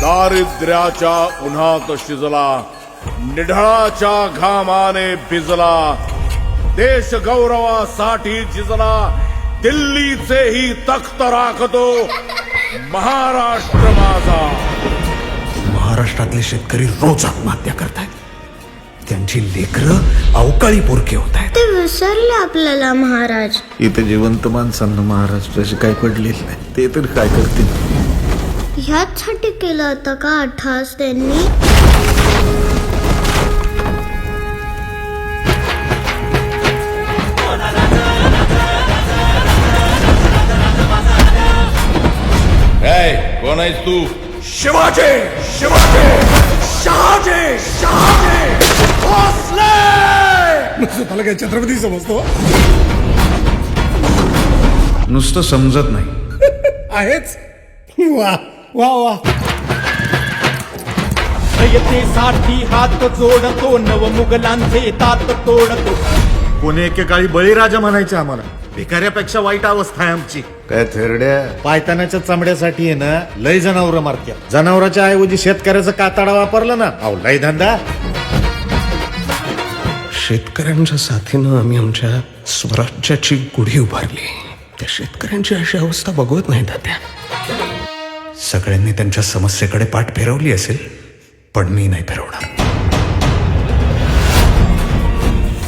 दारिद्र्याच्या उन्हात शिजला निढळाच्या घामाने भिजला देश गौरवासाठी झिजला दिल्लीचेही तख्त राखतो महाराष्ट्र माझा. महाराष्ट्रातले शेतकरी रोज आत्महत्या करतायत. त्यांची लेकरं अवकाळी पोरके होत आहेत ते विसरले आपल्याला महाराज. इथे जिवंत माणसांना महाराष्ट्राशी काय पडलेलं नाही. ते तर काय करतील? ह्याचसाठी केलं होतं का अठास त्यांनी? कोण आहेस तू? शिवाजी शिवाजी शहाजी शहाजी भोसले! स्वतःला काय छत्रपती समजतो? नुसतं समजत नाही. आहेच. वा. वा वा. रयतेसाठी हात जोडतो नव मुघलांचे तात तोडतो. कोणी एकेकाळी बळीराजा म्हणायचे आम्हाला. भिकाऱ्यापेक्षा वाईट अवस्था आहे आमची. काय थेरड्या? पायतानाच्या चमड्यासाठी आहे ना लय जनावर मारत्या जनावराच्या ऐवजी शेतकऱ्याचा कातडा वापरला ना. अहो लय धंदा. शेतकऱ्यांच्या साथीनं आम्ही आमच्या स्वराज्याची गुढी उभारली. त्या शेतकऱ्यांची अशी अवस्था बघवत नाही त्या सगळ्यांनी त्यांच्या समस्येकडे पाठ फिरवली असेल पण मी नाही फिरवणार.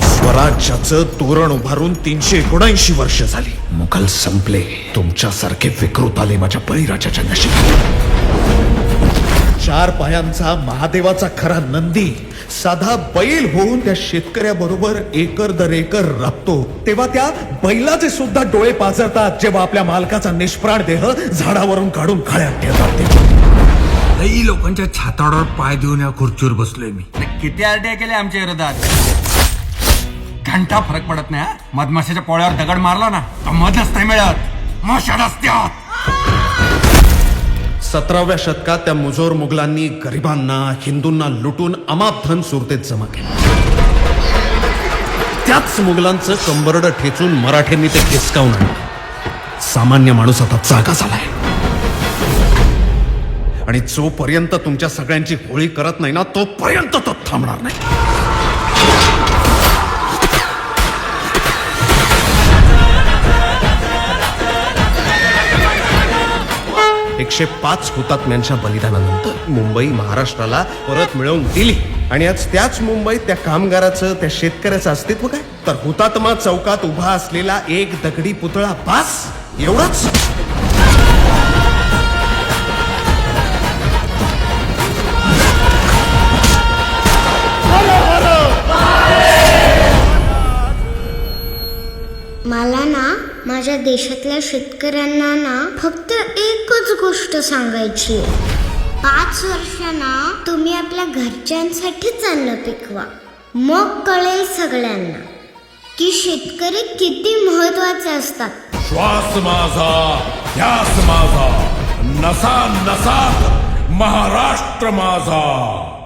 स्वराज्याचं तोरण उभारून तीनशे एकोणऐंशी वर्ष झाली. मुघल संपले. तुमच्यासारखे विकृत आले माझ्या बळीराजाच्या नशिबात. चार पायांचा महादेवाचा खरा नंदी साधा बैल होऊन त्या शेतकऱ्याबरोबर एकर दर एकर राबतो. तेव्हा त्या बैलाचे सुद्धा डोळे पाजरतात जेव्हा आपल्या मालकाचा निष्प्राण देह झाडावरून काढून खळ्यात ठेवतात ते. लई लोकांच्या छाताडावर पाय देऊन या खुर्चीवर बसलोय मी. किती आरटीआय केले आमच्या विरोधात? घंटा फरक पडत नाही? मधमाशाच्या पोळ्यावर दगड मारला ना तर मध नसते मिळत. माशा नसत्यात सतराव्या शतकात त्या मुजोर मुघलांनी गरिबांना हिंदूंना लुटून अमाप धन सुरतेत जमा केलं. त्याच मुघलांचं कंबरड ठेचून मराठ्यांनी ते खेसकावून आणलं. सामान्य माणूस आता जागा झालाय. आणि जोपर्यंत तुमच्या सगळ्यांची होळी करत नाही ना तोपर्यंत तो थांबणार नाही. एकशे पाच हुतात्म्यांच्या बलिदानानंतर मुंबई महाराष्ट्राला परत मिळवून दिली. आणि आज त्याच मुंबईत त्या कामगाराचं त्या शेतकऱ्याचं अस्तित्व काय? तर हुतात्मा चौकात उभा असलेला एक दगडी पुतळा पास एवढंच. मला ना माझ्या देशातल्या शेतकऱ्यांना ना फक्त एकच गोष्ट सांगायची आहे. पाच वर्षांना तुम्ही आपल्या घरच्यांसाठीच अन्न पिकवा. मग कळेल सगळ्यांना की शेतकरी किती महत्त्वाचे असतात. श्वास माझा ध्यास माझा नसा नसात महाराष्ट्र माझा.